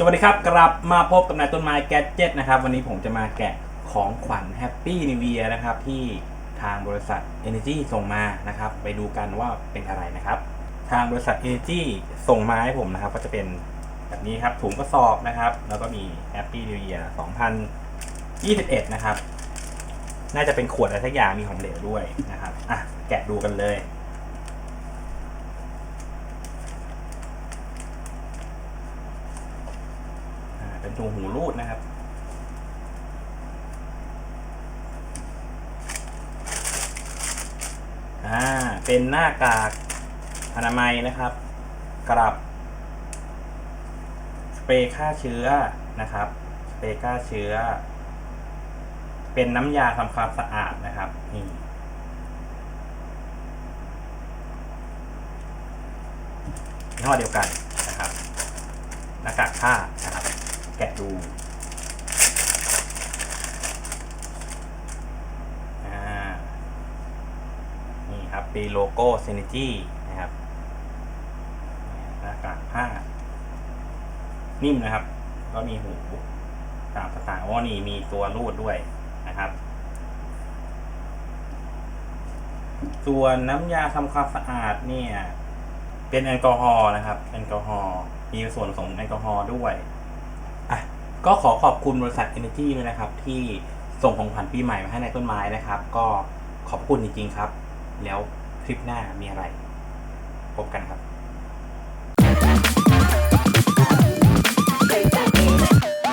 สวัสดีครับ กลับมาพบกับนายต้นไม้แกจ็ตนะครับ วันนี้ผมจะมาแกะของขวัญแฮปปี้นิว e ยนะครับ ที่ทางบริษัท Energy ส่งมานะครับ ไปดูกันว่าเป็นอะไรนะครับ ทางบริษัท Energy ส่งมาให้ผมนะครับ ก็จะเป็นแบบนี้ครับถุงกระสอบนะครับ แล้วก็มี Happy New Year 2021 นะครับ น่าจะเป็นขวดอะไรสักอย่างมีของเหลวด้วยนะครับอะแกะดูกันเลย อ่าเป็นถุงหูรูดนะครับอ่าเป็นหน้ากากอนามัยนะครับ กรับสเปรย์ฆ่าเชื้อนะครับสเปรย์ฆ่าเชื้อ เป็นน้ำยาทำความสะอาดนะครับนี่ยี่ห้อเดียวกันนะครับหน้ากากผ้า แกะดูอ่านี่ครับปีโลโก้เซนิจี้นะครับหน้ากากผ้า นิ่มนะครับ ก็มีหูตามสไตล์อ๋อนี่มีตัวรูดด้วยนะครับ ส่วนน้ำยาทำความสะอาดเนี่ย เป็นแอลกอฮอล์นะครับ แอลกอฮอล์มีส่วนผสมแอลกอฮอล์ด้วย อะก็ขอขอบคุณบริษัท Energy ด้วยนะครับ ที่ส่งของขวัญปีใหม่มาให้ในต้นไม้นะครับ ก็ขอบคุณจริงๆครับ แล้วคลิปหน้ามีอะไร พบกันครับ